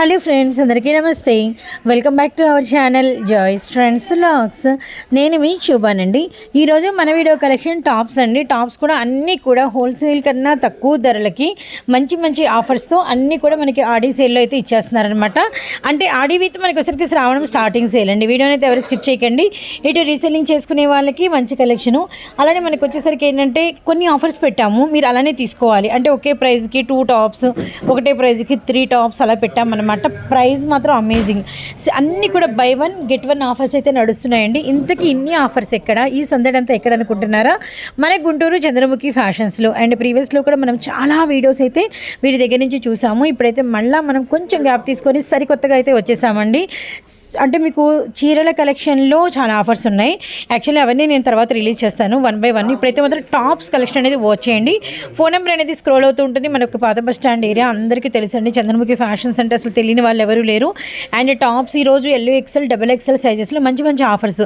Hello friends అందరికీ నమస్తే. Welcome back to our channel joys friends looks నేను మీ చూపానండి ఈరోజు మన వీడియో కలెక్షన్ టాప్స్ అండి. టాప్స్ కూడా అన్నీ కూడా హోల్సేల్ కన్నా తక్కువ ధరలకి మంచి మంచి ఆఫర్స్తో అన్నీ కూడా మనకి ఆడీ సేల్లో అయితే ఇచ్చేస్తున్నారనమాట అంటే ఆడీ విత్ మనకి వచ్చరికి శ్రావణం స్టార్టింగ్ సేల్ అండి. వీడియోని అయితే ఎవరు స్కిప్ చేయకండి. ఇటు రీసెల్లింగ్ చేసుకునే వాళ్ళకి మంచి కలెక్షను అలానే మనకి వచ్చేసరికి ఏంటంటే కొన్ని ఆఫర్స్ పెట్టాము. మీరు అలానే తీసుకోవాలి. అంటే ఒకే ప్రైజ్కి టూ టాప్స్ ఒకటే ప్రైస్కి త్రీ టాప్స్ అలా పెట్టామన్నమాట. ప్రైస్ మాత్రం అమేజింగ్. అన్నీ కూడా buy one get one offers అయితే నడుస్తున్నాయండి. ఇంతకీ ఇన్ని ఆఫర్స్ ఎక్కడ? ఈ సందడి అంతా ఎక్కడ అనుకుంటున్నారా? మన గుంటూరు చంద్రముఖి ఫ్యాషన్స్లో అండ్ ప్రీవియస్లో కూడా మనం చాలా వీడియోస్ అయితే వీరి దగ్గర నుంచి చూసాము. ఇప్పుడైతే మళ్ళీ మనం కొంచెం గ్యాప్ తీసుకొని సరికొత్తగా అయితే వచ్చేసామండి. అంటే మీకు చీరల కలెక్షన్లో చాలా ఆఫర్స్ ఉన్నాయి. యాక్చువల్లీ అవన్నీ నేను తర్వాత రిలీజ్ చేస్తాను వన్ బై వన్. ఇప్పుడైతే మాత్రం టాప్స్ కలెక్షన్ అనేది వాచ్ చేయండి. ఫోన్ నెంబర్ అనేది స్క్రోల్ అవుతూ ఉంటుంది. మనకు పాత బస్ స్టాండ్ ఏరియా అందరికీ తెలుసండి. చంద్రముఖి ఫ్యాషన్స్ అంటే అసలు తెలియని వాళ్ళు ఎవరు లేరు. అండ్ టాప్స్ ఈరోజు ఎల్లో ఎక్సెల్ డబుల్ ఎక్సెల్ సైజెస్లో మంచి మంచి ఆఫర్స్.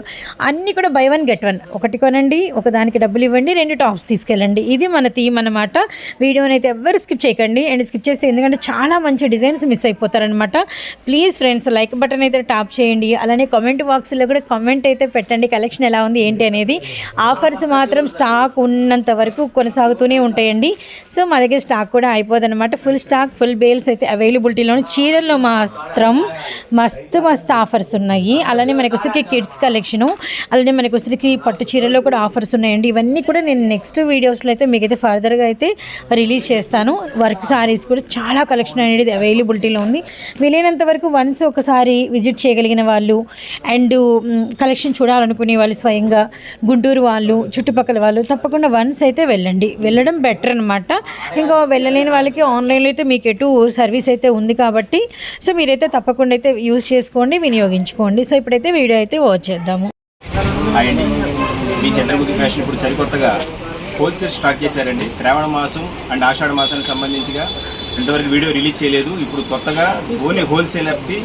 అన్నీ కూడా బై వన్ గెట్ వన్. ఒకటి కొనండి ఒకదానికి డబ్బులు ఇవ్వండి రెండు టాప్స్ తీసుకెళ్ళండి. ఇది మన థీమ్ అనమాట వీడియోని అయితే ఎవరు స్కిప్ చేయకండి. అండ్ స్కిప్ చేస్తే ఎందుకంటే చాలా మంచి డిజైన్స్ మిస్ అయిపోతారనమాట ప్లీజ్ ఫ్రెండ్స్ లైక్ బటన్ అయితే టాప్ చేయండి. అలానే కామెంట్ బాక్స్లో కూడా కామెంట్ అయితే పెట్టండి. కలెక్షన్ ఎలా ఉంది ఏంటి అనేది. ఆఫర్స్ మాత్రం స్టాక్ ఉన్నంత వరకు కొనసాగుతూనే ఉంటాయండి. సో మా దగ్గర స్టాక్ కూడా అయిపోదన్నమాట. ఫుల్ స్టాక్ ఫుల్ బేల్స్ అయితే అవైలబిలిటీలో చీరల్లో మాత్రం మస్తు మస్తు ఆఫర్స్ ఉన్నాయి. అలానే మనకు వచ్చరికి కిడ్స్ కలెక్షను అలానే మనకు వచ్చరికి పట్టు చీరల్లో కూడా ఆఫర్స్ ఉన్నాయండి. ఇవన్నీ కూడా నేను నెక్స్ట్ వీడియోస్లో అయితే మీకైతే ఫర్దర్గా అయితే రిలీజ్ చేస్తాను. వర్క్ సారీస్ కూడా చాలా కలెక్షన్ అనేది అవైలబిలిటీలో ఉంది. వీలైనంత వరకు వన్స్ ఒకసారి విజిట్ చేయగలిగిన వాళ్ళు అండ్ కలెక్షన్ చూడాలనుకునే వాళ్ళు స్వయంగా గుంటూరు వాళ్ళు చుట్టుపక్కల వాళ్ళు తప్పకుండా వన్స్ అయితే వెళ్ళండి. వెళ్ళడం బెటర్ అనమాట ఇంకా వెళ్ళలేని వాళ్ళకి ఆన్లైన్లో అయితే మీకు ఎటు సర్వీస్ అయితే ఉంది కాబట్టి సో మీరైతే తప్పకుండా అయితే యూజ్ చేసుకోండి వినియోగించుకోండి. సో ఇప్పుడైతే వీడియో అయితే వాచ్ చేద్దాము. మీ చంద్రముఖి ఫ్యాషన్ ఇప్పుడు సరికొత్తగా హోల్సేల్ స్టార్ట్ చేశారండి. శ్రావణ మాసం అండ్ ఆషాఢ మాసానికి సంబంధించిగా ఇంతవరకు వీడియో రిలీజ్ చేయలేదు. ఇప్పుడు కొత్తగా only హోల్సేలర్స్కి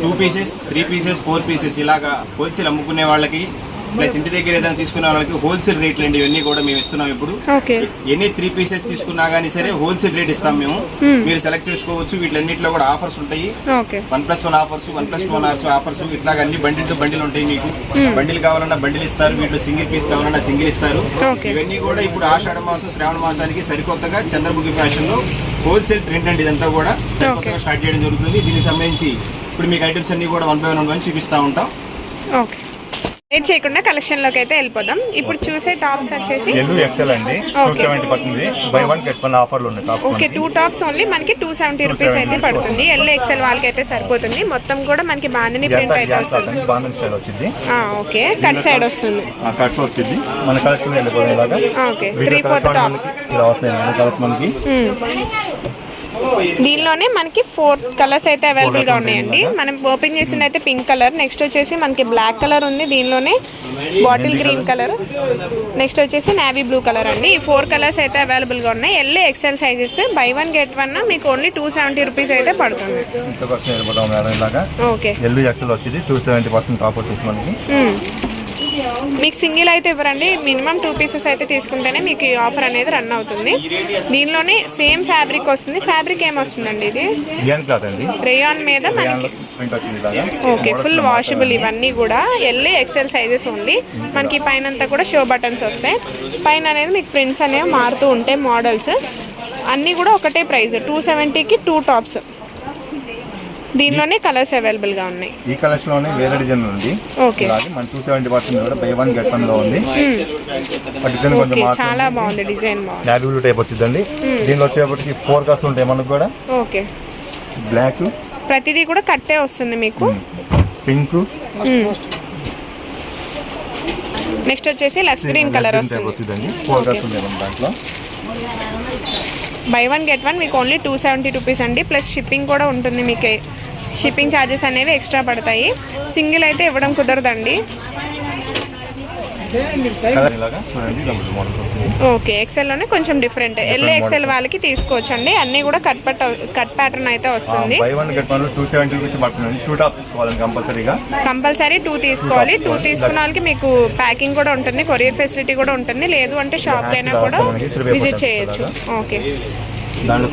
two pieces three pieces four pieces ఇలాగా హోల్సేల్ అమ్ముకునే వాళ్ళకి ప్లస్ ఇంటి దగ్గర ఏదైనా తీసుకునే వాళ్ళకి హోల్సేల్ రేట్లు అండి ఇవన్నీ కూడా మేము ఇస్తున్నాం ఇప్పుడు. ఎన్ని త్రీ పీసెస్ తీసుకున్నా కానీ సరే హోల్సేల్ రేట్ ఇస్తాం మేము. మీరు సెలెక్ట్ చేసుకోవచ్చు వీటిలన్నింటిలో కూడా ఆఫర్స్ ఉంటాయి. One plus one offers one plus one offers offers ఇట్లాగా అన్ని బండిల్ టు బండిల్ ఉంటాయి మీకు. బండిల్ కావాలన్నా బండిల్ ఇస్తారు వీటిలో సింగిల్ పీస్ కావాలన్నా సింగిల్ ఇస్తారు. ఇవన్నీ కూడా ఇప్పుడు ఆషాఢ మాసం శ్రావణ మాసానికి సరికొత్తగా చంద్రముఖి ఫ్యాషన్లో హోల్సేల్ ట్రెండ్ అండి ఇదంతా కూడా. సరికొత్తగా స్టార్ట్ చేయడం జరుగుతుంది. దీనికి సంబంధించి ఇప్పుడు మీకు ఐటమ్స్ అన్ని కూడా వన్ బై వన్ వన్ చూపిస్తా ఉంటాం. ఓకే. లేట్ చేయకుండా కలెక్షన్లోకి అయితే వెళ్ళిపోదాం. ఇప్పుడు చూసే టాప్స్ వచ్చేసి ఎల్లు ఎక్సెల్ అండి. టూ. సెవెంటీ పడుతుంది. బై వన్ గెట్ వన్ ఆఫర్లు ఉన్నాయి tops okay two tops only మనకి టూ సెవెంటీ రూపీస్ అయితే పడుతుంది. ఎల్ ఎక్సెల్ వాళ్ళకి అయితే సరిపోతుంది. మొత్తం కూడా మనకి బాందిని ప్రింట్ అయితే వస్తుంది. స్టైల్ వచ్చింది. ఆ, ఓకే కట్ సైడ్ వస్తుంది. ఆ కట్స్ వచ్చింది. మన collection okay three fourth tops ఇలా వస్తాయి మన కలర్స్ మనకి. దీనిలోనే మనకి ఫోర్ కలర్స్ అయితే అవైలబుల్గా ఉన్నాయండి. మనం ఓపెన్ చేసింది అయితే పింక్ కలర్ నెక్స్ట్ వచ్చేసి మనకి బ్లాక్ కలర్ ఉంది. దీనిలోనే బాటిల్ గ్రీన్ కలర్ నెక్స్ట్ వచ్చేసి నావీ బ్లూ కలర్ అండి. ఈ ఫోర్ కలర్స్ అయితే అవైలబుల్గా ఉన్నాయి. L XL sizes buy one get one మీకు ఓన్లీ టూ సెవెంటీ రూపీస్ అయితే పడుతుంది. ఓకే ఎక్సెల్ వచ్చింది. టూ సెవెంటీ పర్సెంట్ వచ్చేసి మనకి. మ్మ్. మీకు సింగిల్ అయితే ఇవ్వరండి. మినిమం టూ పీసెస్ అయితే తీసుకుంటేనే మీకు ఈ ఆఫర్ అనేది రన్ అవుతుంది. దీనిలోనే సేమ్ ఫ్యాబ్రిక్ వస్తుంది. ఫ్యాబ్రిక్ ఏం వస్తుందండి ఇది రేయాన్ మీద మనకి ఓకే ఫుల్ వాషబుల్ ఇవన్నీ కూడా. ఎల్ ఎక్సెల్ సైజెస్ ఓన్లీ మనకి పైన అంతా కూడా షో బటన్స్ వస్తాయి. పైన అనేది మీకు ప్రింట్స్ అనేవి మారుతూ ఉంటాయి మోడల్స్. అన్నీ కూడా ఒకటే ప్రైస్. టూ సెవెంటీకి టూ టాప్స్. దీనిలోనే కలర్స్ అవైలబుల్గా ఉన్నాయి. ఈ కలెక్షన్లోనే వేరే డిజైన్ ఉంది. ఓకే మన టూ సెవెంటీ పర్సెంట్ కూడా బై వన్ గెట్ వన్లో ఉంది. డిజైన్ కొంచెం ఓకే మార్చి చాలా బాగుంది డిజైన్ బాగుంది. బ్లూ టైప్ వచ్చిందండి. దీనిలో వచ్చేప్పటికి ఫోర్ కలర్స్ ఉంటాయి మనకు కూడా. ఓకే బ్లాక్ ప్రతిదీ కూడా కట్టే వస్తుంది మీకు. పింక్ నెక్స్ట్ వచ్చేసి లక్స్ గ్రీన్ కలర్ వస్తుంది. ఫోర్ కలర్స్ ఉంటాయి మన దాంట్లో. బై వన్ గెట్ వన్ మీకు ఓన్లీ టూ సెవెంటీ రూపీస్ అండి. ప్లస్ షిప్పింగ్ కూడా ఉంటుంది మీకు. షిప్పింగ్ ఛార్జెస్ అనేవి ఎక్స్ట్రా పడతాయి. సింగిల్ అయితే ఇవ్వడం కుదరదండి కలర్ ఇలాగా చూడండి ఇలా మోడల్స్ వస్తుంది ఓకే ఎక్సెల్లోనే కొంచెం డిఫరెంట్ ఎల్ ఎక్సెల్ వాళ్ళకి తీసుకోవచ్చు అండి అన్నీ కూడా కట్ పట్ కట్ ప్యాటర్న్ అయితే వస్తుంది. కంపల్సరీ టూ తీసుకోవాలి. టూ తీసుకున్న వాళ్ళకి మీకు ప్యాకింగ్ కూడా ఉంటుంది. కొరియర్ ఫెసిలిటీ కూడా ఉంటుంది. లేదు అంటే షాప్కి అయినా కూడా విజిట్ చేయొచ్చు. ఓకే దాంట్లో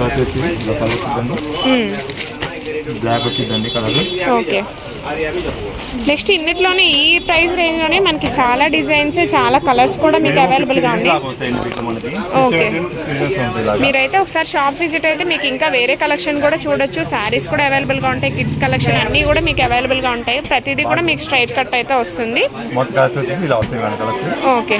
బ్లాక్ వచ్చిందండి కలర్. ఓకే. నెక్స్ట్ ఇన్నిట్లోనే ఈ ప్రైస్ రేంజ్లోనే మనకి చాలా డిజైన్స్ చాలా కలర్స్ కూడా మీకు అవైలబుల్గా ఉంది ఓకే. మీరైతే ఒకసారి షాప్ విజిట్ అయితే మీకు ఇంకా వేరే కలెక్షన్ కూడా చూడొచ్చు. శారీస్ కూడా అవైలబుల్గా ఉంటాయి. కిడ్స్ కలెక్షన్ అన్నీ కూడా మీకు అవైలబుల్గా ఉంటాయి. ప్రతిదీ కూడా మీకు స్ట్రైట్ కట్ అయితే వస్తుంది. ఓకే.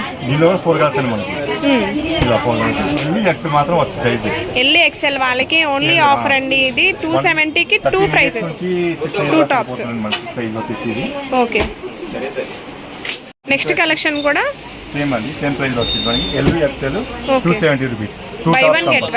దీనిలో ఫోర్ కలర్స్ అండి మనకి ఇలా ఫోర్ కలర్స్ ఇవి ఎక్స్ మాత్రం వచ్చి సైజ్. ఎల్లి ఎక్సెల్ వాళ్ళకి ఓన్లీ ఆఫర్ అండి ఇది టూ సెవెంటీకి టూ ప్రైసెస్ వచ్చేసి ఇది. ఓకే నెక్స్ట్ కలెక్షన్ కూడా? సేమ్ అండి సేమ్ ప్రైస్ వచ్చింది మనకి. LV XL two. Seventy rupees buy one get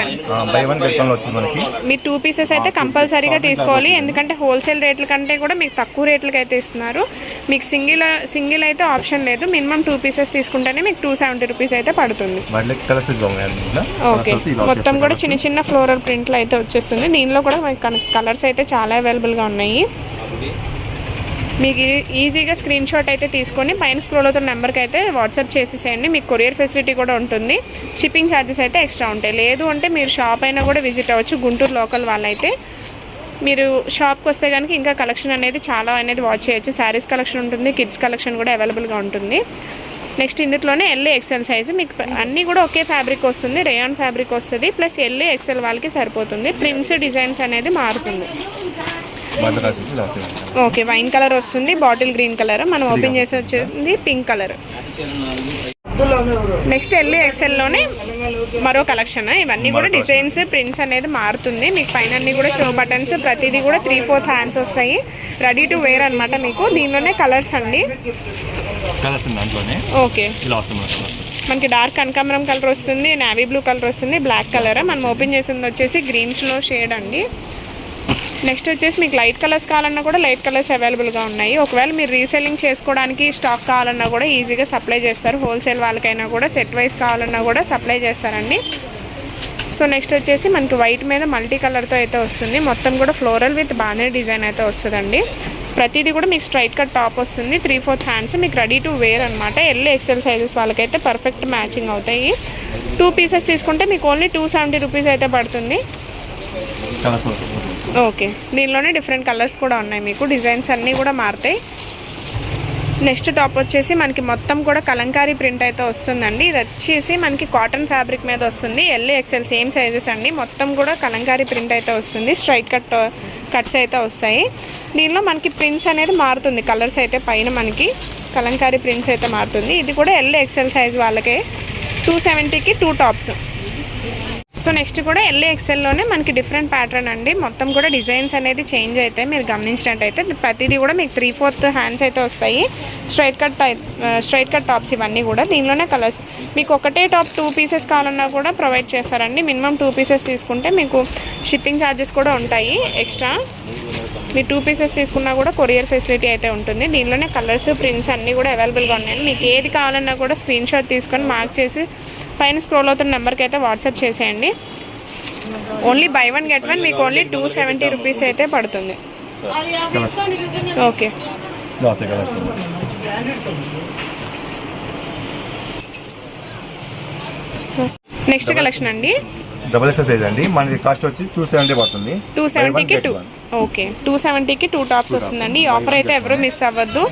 one వచ్చింది మనకి. మీరు టూ పీసెస్ అయితే కంపల్సరీగా తీసుకోవాలి. ఎందుకంటే హోల్సేల్ రేట్ల కంటే కూడా మీకు తక్కువ రేట్లకి అయితే ఇస్తున్నారు. మీకు సింగిల్ సింగిల్ అయితే ఆప్షన్ లేదు. మినిమం టూ పీసెస్ తీసుకుంటేనే మీకు టూ సెవెంటీ రూపీస్ అయితే పడుతుంది. ఓకే మొత్తం కూడా. చిన్న చిన్న ఫ్లోరల్ ప్రింట్లు అయితే వచ్చేస్తుంది. దీనిలో కూడా మనకి కలర్స్ అయితే చాలా అవైలబుల్గా ఉన్నాయి. మీకు ఈజీగా స్క్రీన్ షాట్ అయితే తీసుకొని పైన స్క్రోల్ అవుతున్న నెంబర్కి అయితే వాట్సాప్ చేసేసేయండి. మీకు కొరియర్ ఫెసిలిటీ కూడా ఉంటుంది. షిప్పింగ్ ఛార్జెస్ అయితే ఎక్స్ట్రా ఉంటాయి. లేదు అంటే మీరు షాప్ అయినా కూడా విజిట్ అవ్వచ్చు. గుంటూరు లోకల్ వాళ్ళైతే. మీరు షాప్కి వస్తే కనుక ఇంకా కలెక్షన్ అనేది చాలా అనేది వాచ్ చేయొచ్చు. శారీస్ కలెక్షన్ ఉంటుంది. కిడ్స్ కలెక్షన్ కూడా అవైలబుల్గా ఉంటుంది. నెక్స్ట్ ఇందులోనే ఎల్ఏ ఎక్సెల్ సైజు. మీకు అన్నీ కూడా ఒకే ఫ్యాబ్రిక్ వస్తుంది. రేయాన్ ఫ్యాబ్రిక్ వస్తుంది. ప్లస్ ఎల్ఏ ఎక్సెల్ వాళ్ళకి సరిపోతుంది. ప్రింట్స్ డిజైన్స్ అనేది మారుతుంది. ఓకే వైన్ కలర్ వస్తుంది బాటిల్ గ్రీన్ కలర్. మనం ఓపెన్ చేసి వచ్చేది పింక్ కలర్. నెక్స్ట్ ఎల్లు ఎక్సెల్లోనే మరో కలెక్షన్ ఇవన్నీ కూడా డిజైన్స్ ప్రింట్స్ అనేది మారుతుంది. మీకు పైన అన్ని కూడా షో బటన్స్ ప్రతిదీ కూడా త్రీ ఫోర్త్ హ్యాండ్స్ వస్తాయి. రెడీ టు వేర్ అనమాట మీకు. దీనిలోనే కలర్స్ అండి. ఓకే. మనకి డార్క్ కనకాంబరం కలర్ వస్తుంది నావీ బ్లూ కలర్ వస్తుంది బ్లాక్ కలర్ మనం ఓపెన్ చేసింది వచ్చేసి గ్రీన్స్లో షేడ్ అండి. నెక్స్ట్ వచ్చేసి మీకు లైట్ కలర్స్ కావాలన్నా కూడా లైట్ కలర్స్ అవైలబుల్గా ఉన్నాయి. ఒకవేళ మీరు రీసెల్లింగ్ చేసుకోవడానికి స్టాక్ కావాలన్నా కూడా ఈజీగా సప్లై చేస్తారు. హోల్సేల్ వాళ్ళకైనా కూడా సెట్ వైస్ కావాలన్నా కూడా సప్లై చేస్తారండి. సో నెక్స్ట్ వచ్చేసి మనకి వైట్ మీద మల్టీ కలర్తో అయితే వస్తుంది. మొత్తం కూడా ఫ్లోరల్ విత్ బాగానే డిజైన్ అయితే వస్తుందండి. ప్రతిదీ కూడా మీకు స్ట్రైట్ కట్ టాప్ వస్తుంది. త్రీ ఫోర్త్ హ్యాండ్స్ మీకు రెడీ టు వేర్ అనమాట ఎల్ ఎక్సెల్ సైజెస్ వాళ్ళకైతే పర్ఫెక్ట్ మ్యాచింగ్ అవుతాయి. టూ పీసెస్ తీసుకుంటే మీకు ఓన్లీ టూ సెవెంటీ రూపీస్ అయితే పడుతుంది. ఓకే. దీనిలోనే డిఫరెంట్ కలర్స్ కూడా ఉన్నాయి మీకు. డిజైన్స్ అన్నీ కూడా మారుతాయి. నెక్స్ట్ టాప్ వచ్చేసి మనకి మొత్తం కూడా కలంకారీ ప్రింట్ అయితే వస్తుందండి. ఇది వచ్చేసి మనకి కాటన్ ఫ్యాబ్రిక్ మీద వస్తుంది. ఎల్ ఎక్సెల్ సేమ్ సైజెస్ అండి. మొత్తం కూడా కలంకారీ ప్రింట్ అయితే వస్తుంది. స్ట్రైట్ కట్ కట్స్ అయితే వస్తాయి. దీనిలో మనకి ప్రింట్స్ అనేది మారుతుంది. కలర్స్ అయితే పైన మనకి కలంకారీ ప్రింట్స్ అయితే మారుతుంది. ఇది కూడా ఎల్ ఎక్సెల్ సైజ్ వాళ్ళకే. టూ సెవెంటీకి టూ టాప్స్. సో నెక్స్ట్ కూడా ఎల్ఏ ఎక్సెల్లోనే మనకి డిఫరెంట్ ప్యాటర్న్ అండి. మొత్తం కూడా డిజైన్స్ అనేది చేంజ్ అవుతాయి మీరు గమనించినట్టయితే ప్రతిదీ కూడా మీకు త్రీ ఫోర్త్ హ్యాండ్స్ అయితే వస్తాయి. Straight cut straight cut tops ఇవన్నీ కూడా దీనిలోనే కలర్స్ మీకు ఒకటే టాప్ టూ పీసెస్ కావాలన్నా కూడా ప్రొవైడ్ చేస్తారండి. మినిమం టూ పీసెస్ తీసుకుంటే మీకు షిప్పింగ్ ఛార్జెస్ కూడా ఉంటాయి ఎక్స్ట్రా మీరు టూ పీసెస్ తీసుకున్నా కూడా కొరియర్ ఫెసిలిటీ అయితే ఉంటుంది. దీనిలోనే కలర్స్ ప్రింట్స్ అన్నీ కూడా అవైలబుల్గా ఉన్నాయి మీకు ఏది కావాలన్నా కూడా స్క్రీన్ షాట్ తీసుకొని మార్క్ చేసి పైన స్క్రోల్ అవుతున్న నెంబర్కి అయితే వాట్సాప్ చేసేయండి. Only buy one get one మీకు ఓన్లీ టూ సెవెంటీ రూపీస్ అయితే పడుతుంది. ఓకే నెక్స్ట్ కలెక్షన్ అండి. డబుల్ ఎక్స్ సైజ్ అండి. మనకి కాస్ట్ వచ్చి టూ సెవెంటీ పడుతుంది. టూ సెవెంటీకి టూ ఓకే టూ సెవెంటీకి టూ టాప్స్ వస్తుందండి. ఈ ఆఫర్ అయితే ఎవరు మిస్ అవ్వద్దు.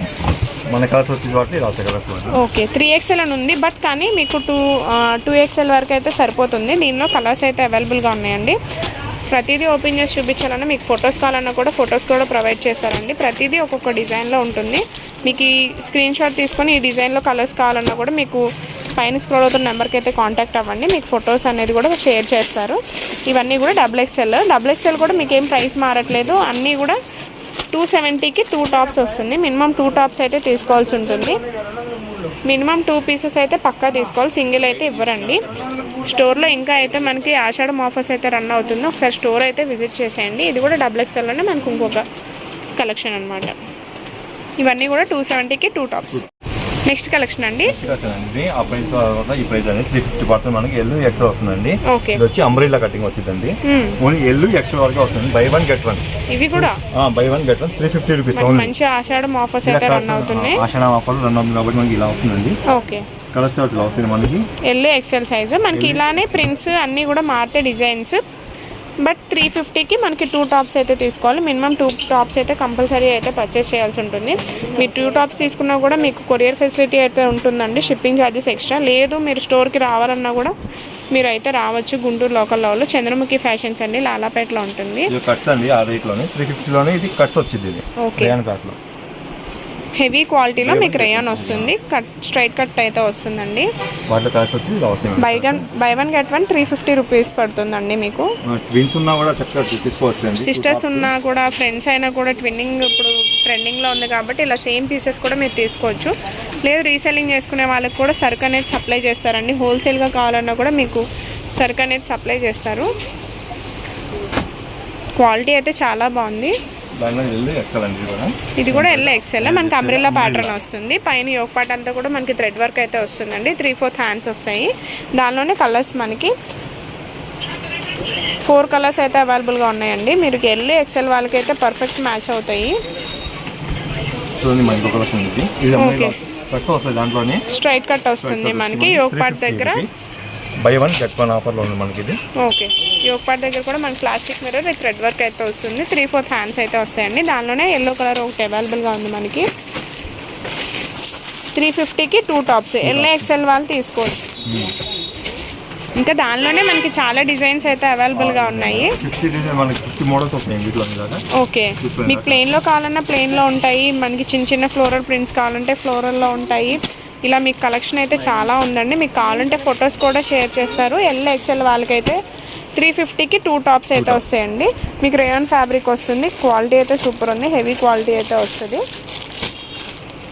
మన కలర్స్ వచ్చేసి వాటి కలర్స్ ఓకే త్రీ ఎక్స్ఎల్ అని ఉంది బట్ కానీ మీకు టూ టూ ఎక్స్ఎల్ వరకు అయితే సరిపోతుంది. దీనిలో కలర్స్ అయితే అవైలబుల్గా ఉన్నాయండి. ప్రతిదీ ఓపెన్ చేసి చూపించాలన్నా మీకు ఫొటోస్ కావాలన్నా కూడా ఫొటోస్ కూడా ప్రొవైడ్ చేస్తారండి. ప్రతిదీ ఒక్కొక్క డిజైన్లో ఉంటుంది. మీకు ఈ స్క్రీన్ షాట్ తీసుకొని ఈ డిజైన్లో కలర్స్ కావాలన్నా కూడా మీకు పైన స్క్రోల్ అవుతున్న నెంబర్కి అయితే కాంటాక్ట్ అవ్వండి. మీకు ఫొటోస్ అనేది కూడా షేర్ చేస్తారు. ఇవన్నీ కూడా డబుల్ ఎక్స్ఎల్ డబుల్ ఎక్స్ఎల్ కూడా మీకు ఏం ప్రైస్ మారట్లేదు. అన్నీ కూడా టూ సెవెంటీకి టూ టాప్స్ వస్తుంది. మినిమం టూ టాప్స్ అయితే తీసుకోవాల్సి ఉంటుంది. మినిమం టూ పీసెస్ అయితే పక్కా తీసుకోవాలి. సింగిల్ అయితే ఇవ్వరండి. స్టోర్లో ఇంకా అయితే మనకి ఆషాఢం ఆఫర్స్ అయితే రన్ అవుతుంది. ఒకసారి స్టోర్ అయితే విజిట్ చేసేయండి. ఇది కూడా డబుల్ ఎక్స్ఎల్లోనే మనకు ఇంకొక కలెక్షన్ అనమాట ఇవన్నీ కూడా టూ సెవెంటీకి టూ టాప్స్. నెక్స్ట్ కలెక్షన్ అండి? ఆ ప్రైస్ తర్వాత ఈ ప్రైస్ అనేది త్రీ ఫిఫ్టీ పడుతుంది. మనకి ఎల్లు ఎక్సెల్ వస్తుందండి. ఇది వచ్చి అంబ్రెల్లా కటింగ్ వచ్చిందండి. ఓన్లీ ఎల్లు ఎక్సెల్ వరకు వస్తుంది బై వన్ గెట్ వన్ ఇవి కూడా? Buy one get one three fifty rupees మంచి ఆషాఢం ఆఫర్స్ అయితే రన్ అవుతున్నాయి. ఆషాఢ ఆఫర్ రన్ అవుతుంది కాబట్టి మనకి ఇలా వస్తుందండి. ఓకే కలర్స్ ఇట్లా వస్తుంది మనకి. ఎల్ ఎక్సెల్ సైజ్ మనకి ఇలానే ప్రింట్స్ అన్నీ కూడా మారితే డిజైన్స్ బట్ త్రీ ఫిఫ్టీకి మనకి టూ టాప్స్ అయితే తీసుకోవాలి. మినిమం టూ టాప్స్ అయితే కంపల్సరీ అయితే పర్చేస్ చేయాల్సి ఉంటుంది. మీరు టూ టాప్స్ తీసుకున్నా కూడా మీకు కొరియర్ ఫెసిలిటీ అయితే ఉంటుందండి. Shipping charges extra. లేదు మీరు స్టోర్కి రావాలన్నా కూడా మీరు అయితే రావచ్చు గుంటూరు లోకల్ లెవెల్లో. చంద్రముఖి ఫ్యాషన్స్ అండి లాలాపేటలో ఉంటుంది. కట్స్ అండి ఆ రేట్లోనే. త్రీ ఫిఫ్టీలోనే ఇది కట్స్ వచ్చింది కాట్లో. హెవీ క్వాలిటీలో మీకు రేయాన్ వస్తుంది. కట్ స్ట్రైట్ కట్ అయితే వస్తుందండి. వస్తాయి. Buy one buy one get one three fifty rupees పడుతుందండి మీకు. ట్విన్స్ ఉన్నా కూడా చక్కగా తీసుకోవచ్చు అండి. సిస్టర్స్ ఉన్నా కూడా ఫ్రెండ్స్ అయినా కూడా ట్విన్నింగ్ ఇప్పుడు ట్రెండింగ్లో ఉంది కాబట్టి ఇలా సేమ్ పీసెస్ కూడా మీరు తీసుకోవచ్చు. లేదు రీసెల్లింగ్ చేసుకునే వాళ్ళకి కూడా సరుకు అనేది సప్లై చేస్తారండి. హోల్సేల్గా కావాలన్నా కూడా మీకు సరుకు అనేది సప్లై చేస్తారు. క్వాలిటీ అయితే చాలా బాగుంది. ఇది కూడా ఇది కూడా ఎల్ ఎక్సెల్ మనకి అంబ్రెల్లా ప్యాటర్న్ వస్తుంది. పైన యోగ పార్ట్ అంతా కూడా మనకి థ్రెడ్ వర్క్ అయితే వస్తుందండి. త్రీ ఫోర్త్ హ్యాండ్స్ వస్తాయి. దానిలోనే కలర్స్ మనకి ఫోర్ కలర్స్ అయితే అవైలబుల్గా ఉన్నాయండి. మీరు ఎల్ ఎక్సెల్ వాళ్ళకైతే పర్ఫెక్ట్ మ్యాచ్ అవుతాయి. స్ట్రైట్ కట్ వస్తుంది మనకి. యోగ పార్ట్ దగ్గర బై వన్ గెట్ వన్ ఆఫర్లో ఉంది మనకి ఇది ఓకే యోగ పార్ట్ దగ్గర కూడా మనకి plastic mirror with thread work అయితే వస్తుంది. త్రీ ఫోర్త్ హ్యాండ్స్ అయితే వస్తాయండి. దానిలోనే ఎల్లో కలర్ ఒకటి అవైలబుల్గా ఉంది మనకి. త్రీ ఫిఫ్టీకి టూ టాప్స్. ఎల్ ఎక్సెల్ వాళ్ళు తీసుకోవచ్చు. ఇంకా దానిలోనే మనకి చాలా డిజైన్స్ అయితే అవైలబుల్గా ఉన్నాయి. ఓకే. మీకు ప్లెయిన్లో కావాలన్నా ప్లెయిన్లో ఉంటాయి. మనకి చిన్న చిన్న ఫ్లోరల్ ప్రింట్స్ కావాలంటే ఫ్లోరల్లో ఉంటాయి. ఇలా మీకు కలెక్షన్ అయితే చాలా ఉందండి. మీకు కావాలంటే ఫొటోస్ కూడా షేర్ చేస్తారు. ఎల్ ఎక్సెల్ వాళ్ళకైతే త్రీ ఫిఫ్టీకి టూ టాప్స్ అయితే వస్తాయండి. మీకు రేయాన్ ఫ్యాబ్రిక్ వస్తుంది. క్వాలిటీ అయితే సూపర్ ఉంది. హెవీ క్వాలిటీ అయితే వస్తుంది.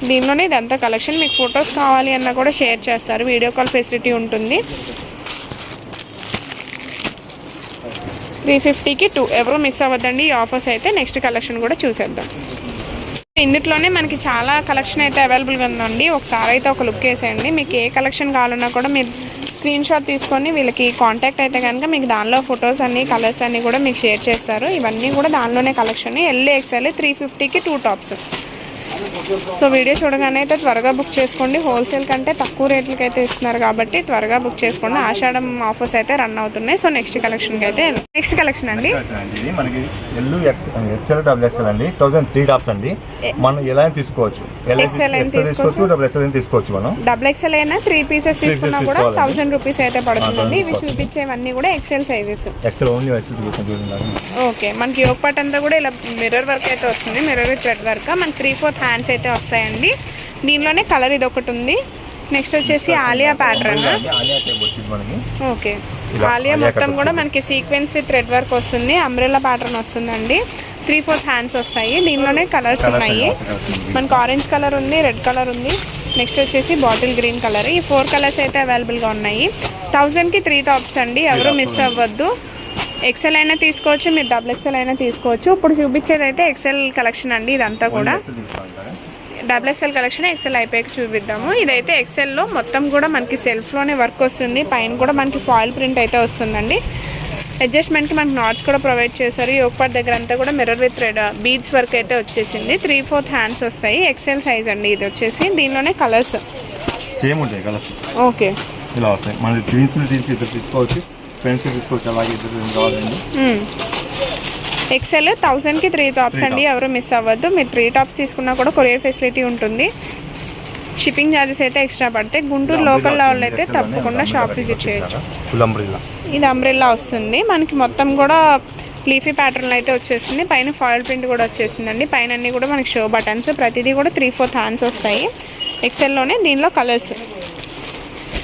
దీనిలోనే ఇదంతా కలెక్షన్ మీకు ఫొటోస్ కావాలి అన్నా కూడా షేర్ చేస్తారు. వీడియో కాల్ ఫెసిలిటీ ఉంటుంది. త్రీ ఫిఫ్టీకి టూ ఎవరు మిస్ అవ్వద్దండి. ఈ ఆఫర్స్ అయితే నెక్స్ట్ కలెక్షన్ కూడా చూసేద్దాం. ఇందులోనే మనకి చాలా కలెక్షన్ అయితే అవైలబుల్గా ఉందండి. ఒకసారి అయితే ఒక లుక్ వేసేయండి. మీకు ఏ కలెక్షన్ కావాలన్నా కూడా మీరు స్క్రీన్ షాట్ తీసుకొని వీళ్ళకి కాంటాక్ట్ అయితే కనుక మీకు దానిలో ఫొటోస్ అన్ని కలర్స్ అన్ని కూడా మీకు షేర్ చేస్తారు. ఇవన్నీ కూడా దానిలోనే కలెక్షన్ ఎల్ ఎక్స్ఎల్ త్రీ ఫిఫ్టీకి టూ టాప్స్ సో వీడియో చూడగానే అయితే త్వరగా బుక్ చేసుకోండి. హోల్సేల్ కంటే తక్కువ రేట్లకి అయితే ఇస్తున్నారు కాబట్టి త్వరగా బుక్ చేసుకోండి. ఆషాఢం ఆఫర్స్ అయితే రన్ అవుతున్నాయి. సో నెక్స్ట్ కలెక్షన్కి అయితే నెక్స్ట్ కలెక్షన్ అండి. మనకి L X XL double XL అండి. థౌసండ్ త్రీ టాప్స్ అండి. మనం ఎలా తీసుకోవచ్చు. ఎక్సెల్ తీసుకోవచ్చు డబుల్ ఎక్సెల్ తీసుకోవచ్చు మనం. డబుల్ ఎక్స్ఎల్ అయినా త్రీ పీసెస్ తీసుకున్నా కూడా. థౌసండ్ రూపీస్ అయితే పడుతుందండి. ఇవి. చూపించేవన్నీ కూడా XL sizes XL only XL okay మనకి యోగ పాట్ అంతా కూడా ఇలా మిర్రర్ వర్క్ అయితే వస్తుంది. మిర్రర్ థ్రెడ్ వర్క్ మనకి త్రీ ఫోర్త్ హ్యాండ్స్ అయితే వస్తాయండి. దీనిలోనే కలర్ ఇది ఒకటి ఉంది. నెక్స్ట్ వచ్చేసి ఆలియా ప్యాటర్న్ ఓకే ఆలియా మొత్తం కూడా. మనకి సీక్వెన్స్ విత్ థ్రెడ్ వర్క్ వస్తుంది. అంబ్రెల్లా ప్యాటర్న్ వస్తుందండి. త్రీ ఫోర్త్ హ్యాండ్స్ వస్తాయి. దీనిలోనే కలర్స్ ఉన్నాయి. మనకి ఆరెంజ్ కలర్ ఉంది రెడ్ కలర్ ఉంది. నెక్స్ట్ వచ్చేసి బాటిల్ గ్రీన్ కలర్ ఈ ఫోర్ కలర్స్ అయితే అవైలబుల్గా ఉన్నాయి. థౌజండ్కి త్రీ టాప్స్ అండి. ఎవరు మిస్ అవ్వద్దు. ఎక్సెల్ అయినా తీసుకోవచ్చు. మీరు డబుల్ ఎక్సెల్ అయినా తీసుకోవచ్చు. ఇప్పుడు చూపించేది అయితే ఎక్సెల్ కలెక్షన్ అండి ఇదంతా కూడా? డబుల్ ఎక్స్ఎల్ కలెక్షన్ ఎక్సెల్ అయిపోయాక చూపిద్దాము. ఇదైతే ఎక్సెల్లో మొత్తం కూడా మనకి సెల్ఫ్లోనే వర్క్ వస్తుంది. పైన కూడా మనకి ఫాయిల్ ప్రింట్ అయితే వస్తుందండి. అడ్జస్ట్మెంట్కి మనకి నాట్స్ కూడా ప్రొవైడ్ చేశారు. ఈ ఒకపాటి దగ్గర అంతా కూడా mirror with red beads work అయితే వచ్చేసింది. త్రీ ఫోర్త్ హ్యాండ్స్ వస్తాయి. ఎక్సెల్ సైజ్ అండి ఇది వచ్చేసి. దీనిలోనే కలర్స్. సేమ్ ఉంటాయి కలర్స్. ఓకే. ఇలా వస్తాయి. మన ఇద్దరు తీసుకోవచ్చు. ఫ్రెండ్స్ తీసుకోవచ్చు. అలాగే కావాలండి ఎక్సెల్ థౌజండ్కి త్రీ టాప్స్ అండి ఎవరు మిస్ అవ్వద్దు. మీరు త్రీ టాప్స్ తీసుకున్నా కూడా కొరియర్ ఫెసిలిటీ ఉంటుంది. షిప్పింగ్ ఛార్జెస్ అయితే ఎక్స్ట్రా పడతాయి. గుంటూరు లోకల్ లెవెల్ అయితే తప్పకుండా షాప్ విజిట్ చేయొచ్చు. ఇది అంబ్రెల్లా వస్తుంది. మనకి మొత్తం కూడా లీఫీ ప్యాటర్న్ అయితే వచ్చేసింది పైన ఫాయిల్ ప్రింట్ కూడా వచ్చేసిందండి పైన అన్ని కూడా మనకి షో బటన్స్ ప్రతిదీ కూడా త్రీ ఫోర్త్ హ్యాండ్స్ వస్తాయి. ఎక్సెల్లోనే దీనిలో కలర్స్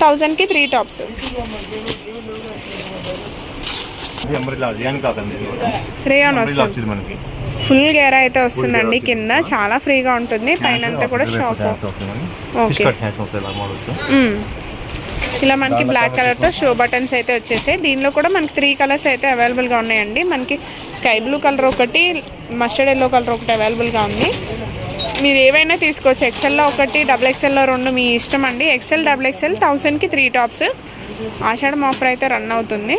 థౌజండ్కి త్రీ టాప్స్ రియాన్ వస్తుంది. మనకి. ఫుల్ గేరా అయితే వస్తుందండి. కింద చాలా ఫ్రీగా ఉంటుంది. పైన అంతా కూడా షాప్ ఓకే. మ్మ్. ఇలా మనకి బ్లాక్ కలర్తో షో బటన్స్ అయితే వచ్చేసాయి. దీనిలో కూడా మనకి త్రీ కలర్స్ అయితే అవైలబుల్గా ఉన్నాయండి. మనకి స్కై బ్లూ కలర్ ఒకటి మస్టర్డ్ ఎల్లో కలర్ ఒకటి అవైలబుల్గా ఉంది. మీరు ఏవైనా తీసుకోవచ్చు. ఎక్సెల్లో ఒకటి డబుల్ ఎక్సెల్లో రెండు మీ ఇష్టం అండి. ఎక్సెల్ డబుల్ ఎక్సెల్ థౌసండ్కి త్రీ టాప్స్ ఆషాఢం ఆఫర్ అయితే రన్ అవుతుంది.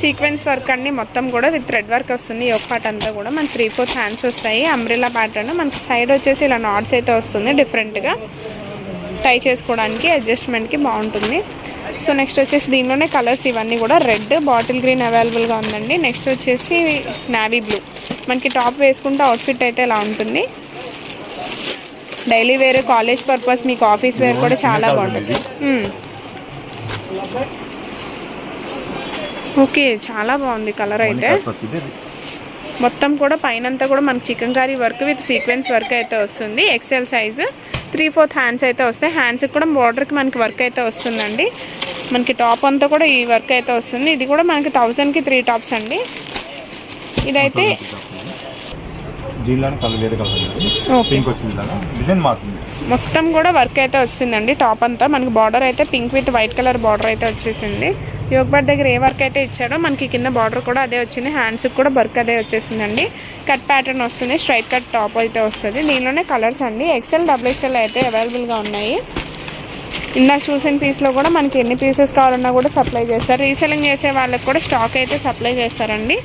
సీక్వెన్స్ వర్క్ అండి మొత్తం కూడా విత్ థ్రెడ్ వర్క్ వస్తుంది. ఈ ఒక్క పార్ట్ అంతా కూడా మనకి త్రీ ఫోర్త్ హ్యాండ్స్ వస్తాయి. అంబ్రిల్లా ప్యాటర్న్ మనకి సైడ్ వచ్చేసి ఇలా నాట్స్ అయితే వస్తుంది డిఫరెంట్గా టై చేసుకోవడానికి అడ్జస్ట్మెంట్కి బాగుంటుంది. సో నెక్స్ట్ వచ్చేసి దీనిలోనే కలర్స్ ఇవన్నీ కూడా రెడ్ బాటిల్ గ్రీన్ అవైలబుల్గా ఉందండి. నెక్స్ట్ వచ్చేసి నావీ బ్లూ మనకి టాప్ వేసుకుంటే అవుట్ఫిట్ అయితే ఇలా ఉంటుంది. డైలీ వేర్ కాలేజ్ పర్పస్ మీకు ఆఫీస్ వేర్ కూడా చాలా బాగుంటుంది. ఓకే చాలా బాగుంది కలర్ అయితే. మొత్తం కూడా పైనంతా కూడా మనకి chicken curry work with sequence work అయితే వస్తుంది. XL size three fourth hands అయితే వస్తాయి. హ్యాండ్స్కి కూడా బార్డర్కి మనకి వర్క్ అయితే వస్తుందండి. మనకి టాప్ అంతా కూడా ఈ వర్క్ అయితే వస్తుంది. ఇది కూడా మనకి థౌజండ్కి త్రీ టాప్స్ అండి. ఇదైతే దీనిలోనే కలర్ వేరే కలర్ Okay. పింక్ వచ్చింది ఇలాగా డిజైన్ మారుతుంది మొత్తం కూడా వర్క్ అయితే వచ్చిందండి. టాప్ అంతా మనకి బార్డర్ అయితే pink with white colour border అయితే వచ్చేసింది. యోగబాట్ దగ్గర ఏ వర్క్ అయితే ఇచ్చాడో మనకి కింద బార్డర్ కూడా అదే వచ్చింది. హ్యాండ్స్కి కూడా వర్క్ అదే వచ్చేసిందండి. కట్ ప్యాటర్న్ వస్తుంది. స్ట్రైట్ కట్ టాప్ అయితే వస్తుంది. దీనిలోనే కలర్స్ అండి. ఎక్సెల్ డబుల్ ఎక్సెల్ అయితే అవైలబుల్గా ఉన్నాయి. ఇందాక చూసిన పీస్లో కూడా మనకి ఎన్ని పీసెస్ కావాలన్నా కూడా సప్లై చేస్తారు. రీసెలింగ్ చేసే వాళ్ళకి కూడా స్టాక్ అయితే సప్లై చేస్తారండి.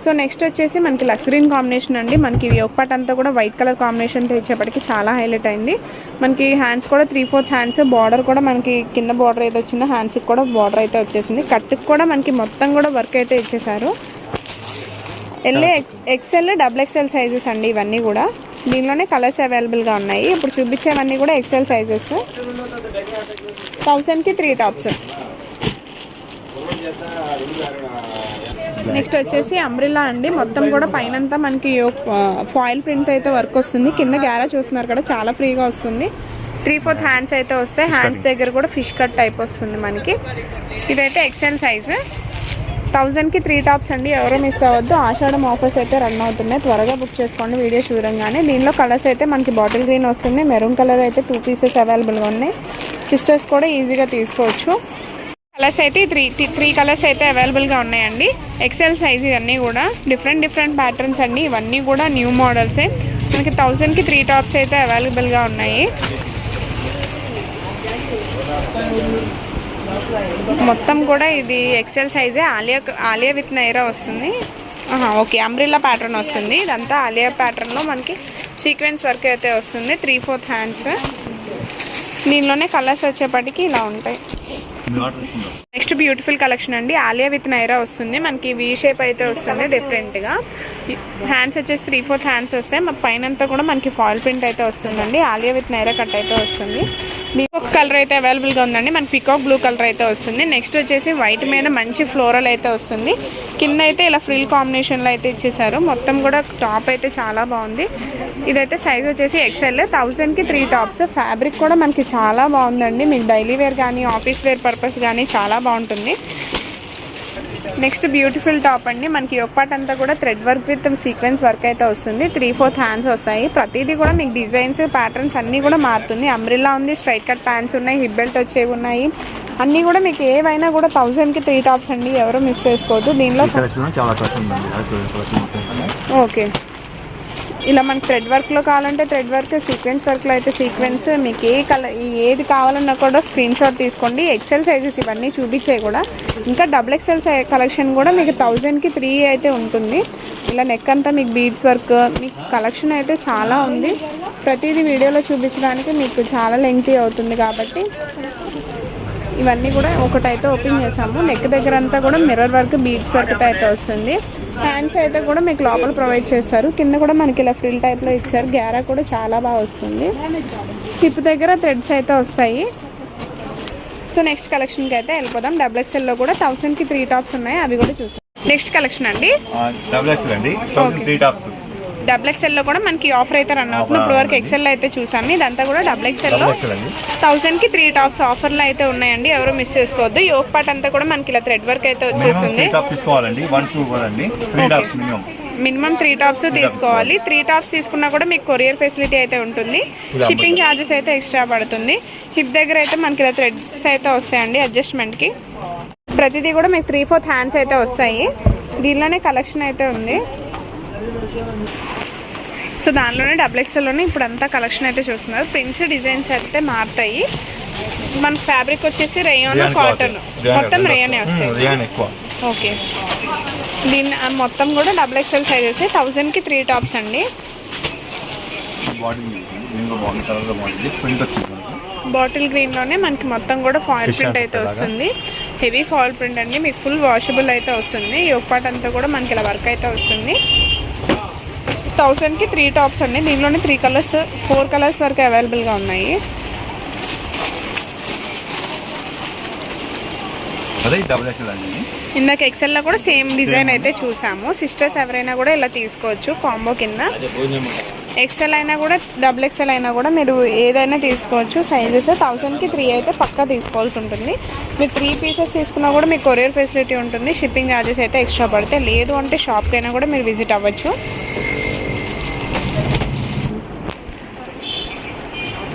సో నెక్స్ట్ వచ్చేసి మనకి లక్సరీన్ కాంబినేషన్ అండి. మనకి యోగపాట్ అంతా కూడా వైట్ కలర్ కాంబినేషన్తో ఇచ్చేప్పటికి చాలా హైలైట్ అయింది. మనకి హ్యాండ్స్ కూడా త్రీ ఫోర్త్ హ్యాండ్స్ బార్డర్ కూడా మనకి కింద బార్డర్ అయితే వచ్చిందో హ్యాండ్స్కి కూడా బార్డర్ అయితే వచ్చేసింది. కట్టుకు కూడా మనకి మొత్తం కూడా వర్క్ అయితే ఇచ్చేసారు. L X XL double XL sizes అండి ఇవన్నీ కూడా. దీనిలోనే కలర్స్ అవైలబుల్గా ఉన్నాయి. ఇప్పుడు చూపించేవన్నీ కూడా ఎక్స్ఎల్ సైజెస్ థౌజండ్కి త్రీ టాప్స్ నెక్స్ట్ వచ్చేసి అంబ్రిల్లా అండి. మొత్తం కూడా పైనంతా మనకి ఫాయిల్ ప్రింట్ అయితే వర్క్ వస్తుంది. కింద గ్యారా చూస్తున్నారు కదా చాలా ఫ్రీగా వస్తుంది. త్రీ ఫోర్త్ హ్యాండ్స్ అయితే వస్తాయి. హ్యాండ్స్ దగ్గర కూడా ఫిష్ కట్ టైప్ వస్తుంది మనకి. ఇదైతే ఎక్సెల్ సైజు థౌజండ్కి త్రీ టాప్స్ అండి. ఎవరో మిస్ అవ్వద్దు. ఆషాఢం ఆఫర్స్ అయితే రన్ అవుతున్నాయి. త్వరగా బుక్ చేసుకోండి వీడియో చూడంగానే. దీనిలో కలర్స్ అయితే మనకి బాటిల్ గ్రీన్ వస్తుంది. మెరూన్ కలర్ అయితే టూ పీసెస్ అవైలబుల్గా ఉన్నాయి. సిస్టర్స్ కూడా ఈజీగా తీసుకోవచ్చు. కలర్స్ అయితే త్రీ త్రీ కలర్స్ అయితే అవైలబుల్గా ఉన్నాయండి. ఎక్సెల్ సైజ్ ఇవన్నీ కూడా డిఫరెంట్ డిఫరెంట్ ప్యాటర్న్స్ అండి. ఇవన్నీ కూడా న్యూ మోడల్సే మనకి థౌజండ్కి త్రీ టాప్స్ అయితే అవైలబుల్గా ఉన్నాయి. మొత్తం కూడా ఇది ఎక్సెల్ సైజే ఆలియా ఆలియా విత్ నైరా వస్తుంది. ఓకే. అంబ్రిల్లా ప్యాటర్న్ వస్తుంది. ఇదంతా ఆలియా ప్యాటర్న్లో మనకి సీక్వెన్స్ వర్క్ అయితే వస్తుంది. త్రీ ఫోర్త్ హ్యాండ్స్ దీనిలోనే కలర్స్ వచ్చేప్పటికి ఇలా ఉంటాయి. నెక్స్ట్ బ్యూటిఫుల్ కలెక్షన్ అండి ఆలియా విత్ నైరా వస్తుంది. మనకి వీ షేప్ అయితే వస్తుంది డిఫరెంట్గా హ్యాండ్స్ వచ్చేసి త్రీ ఫోర్త్ హ్యాండ్స్ వస్తాయి. మా పైన అంతా కూడా మనకి ఫాయిల్ ప్రింట్ అయితే వస్తుందండి. ఆలియా విత్ నైరా కట్ అయితే వస్తుంది. పికాక్ కలర్ అయితే అవైలబుల్గా ఉందండి. మనకి పికాక్ బ్లూ కలర్ అయితే వస్తుంది. నెక్స్ట్ వచ్చేసి వైట్ మీద మంచి ఫ్లోరల్ అయితే వస్తుంది. కింద అయితే ఇలా ఫ్రిల్ కాంబినేషన్లో అయితే ఇచ్చేసారు. మొత్తం కూడా టాప్ అయితే చాలా బాగుంది. ఇదైతే సైజ్ వచ్చేసి ఎక్సెల్ థౌజండ్కి త్రీ టాప్స్ ఫ్యాబ్రిక్ కూడా మనకి చాలా బాగుందండి. మీకు డైలీ వేర్ కానీ ఆఫీస్ వేర్ పర్పస్ కానీ చాలా బాగుంటుంది. నెక్స్ట్ బ్యూటిఫుల్ టాప్ అండి. మనకి ఒక పార్ట్ అంతా కూడా thread work with sequence work అయితే వస్తుంది. త్రీ ఫోర్త్ హ్యాండ్స్ వస్తాయి. ప్రతిదీ కూడా మీకు డిజైన్స్ ప్యాటర్న్స్ అన్నీ కూడా మారుతుంది. అంబ్రిల్లా ఉంది స్ట్రైట్ కట్ ప్యాంట్స్ ఉన్నాయి హిప్ బెల్ట్ వచ్చేవి ఉన్నాయి. అన్నీ కూడా మీకు ఏవైనా కూడా థౌజండ్కి త్రీ టాప్స్ అండి. ఎవరు మిస్ చేసుకోవద్దు. దీనిలో. ఓకే ఇలా మనకి థ్రెడ్ వర్క్లో కావాలంటే థ్రెడ్ వర్క్ సీక్వెన్స్ వర్క్లో అయితే సీక్వెన్స్ మీకు ఏ కలర్ ఏది కావాలన్నా కూడా స్క్రీన్ షాట్ తీసుకోండి. ఎక్సెల్ సైజెస్ ఇవన్నీ చూపించాయి కూడా. ఇంకా డబుల్ ఎక్సెల్ కలెక్షన్ కూడా మీకు థౌజండ్కి త్రీ అయితే ఉంటుంది. ఇలా నెక్ అంతా మీకు బీడ్స్ వర్క్ మీకు కలెక్షన్ అయితే చాలా ఉంది. ప్రతిదీ వీడియోలో చూపించడానికి మీకు చాలా లెంగ్తీ అవుతుంది కాబట్టి ఇవన్నీ కూడా ఒకటైతే ఓపెన్ చేసాము. నెక్ దగ్గర అంతా కూడా మిర్రర్ వర్క్ బీడ్స్ వర్క్ అయితే వస్తుంది. హ్యాండ్స్ అయితే కూడా మీకు లోపల ప్రొవైడ్ చేస్తారు. కింద కూడా మనకి ఇలా ఫ్రిల్ టైప్లో ఇచ్చారు. గ్యారా కూడా చాలా బాగా వస్తుంది. హిప్ దగ్గర థ్రెడ్స్ అయితే వస్తాయి. సో నెక్స్ట్ కలెక్షన్కి అయితే వెళ్ళిపోదాం. డబుల్ ఎక్స్ఎల్లో కూడా థౌసండ్కి త్రీ టాప్స్ ఉన్నాయి. అవి కూడా చూసాం. నెక్స్ట్ కలెక్షన్ అండి? డబుల్ ఎక్స్ఎల్ అండి. Three tops. డబుల్ ఎక్స్ఎల్లో కూడా మనకి ఆఫర్ అయితే రన్ అవుతుంది. ఇప్పుడు వరకు ఎక్సెల్ అయితే చూసాము. ఇదంతా కూడా డబుల్ ఎక్స్ఎల్లో థౌసండ్కి త్రీ టాప్స్ ఆఫర్లు అయితే ఉన్నాయండి. ఎవరు మిస్ చేసుకోవద్దు. యోగ్ పార్ట్ అంతా కూడా మనకి ఇలా థ్రెడ్ వర్క్ అయితే వచ్చేస్తుంది. మినిమం త్రీ టాప్స్ తీసుకోవాలి. త్రీ టాప్స్ తీసుకున్నా కూడా మీకు కొరియర్ ఫెసిలిటీ అయితే ఉంటుంది. షిప్పింగ్ ఛార్జెస్ అయితే ఎక్స్ట్రా పడుతుంది. హిప్ దగ్గర అయితే మనకి ఇలా థ్రెడ్స్ అయితే వస్తాయండి అడ్జస్ట్మెంట్కి ప్రతిదీ కూడా మీకు త్రీ ఫోర్త్ హ్యాండ్స్ అయితే వస్తాయి. దీనిలోనే కలెక్షన్ అయితే ఉంది. సో దానిలోనే డబుల్ ఎక్స్ఎల్లోనే ఇప్పుడు అంతా కలెక్షన్ అయితే చూస్తున్నారు. ప్రింట్స్ డిజైన్స్ అయితే మారుతాయి. మన ఫ్యాబ్రిక్ వచ్చేసి రేయాన్ కాటన్ మొత్తం రేయానే వస్తాయి. ఓకే. దీన్ని ఆ మొత్తం కూడా డబుల్ ఎక్స్ఎల్ సైజెస్ థౌజండ్కి త్రీ టాప్స్ అండి. బాటిల్ గ్రీన్లోనే మనకి మొత్తం కూడా ఫాయిల్ ప్రింట్ అయితే. వస్తుంది. హెవీ ఫాయిల్ ప్రింట్ అండి. మీకు ఫుల్ వాషబుల్ అయితే వస్తుంది. ఈ ఒక పార్ట్ అంతా కూడా మనకి ఇలా వర్క్ అయితే వస్తుంది. థౌసండ్కి త్రీ టాప్స్ అండి. దీనిలోనే త్రీ కలర్స్ ఫోర్ కలర్స్ వరకు అవైలబుల్గా ఉన్నాయి. ఇందాక ఎక్సెల్లో కూడా సేమ్ డిజైన్ అయితే చూసాము. సిస్టర్స్ ఎవరైనా కూడా ఇలా తీసుకోవచ్చు కాంబో కింద. ఎక్సెల్ అయినా కూడా డబుల్ ఎక్సెల్ అయినా కూడా మీరు ఏదైనా తీసుకోవచ్చు. సైజెస్ థౌసండ్కి త్రీ అయితే పక్కా తీసుకోవాల్సి ఉంటుంది. మీరు త్రీ పీసెస్ తీసుకున్నా కూడా మీకు కొరియర్ ఫెసిలిటీ ఉంటుంది. షిప్పింగ్ ఛార్జెస్ అయితే ఎక్స్ట్రా పడితే లేదు అంటే షాప్కి అయినా కూడా మీరు విజిట్ అవ్వచ్చు.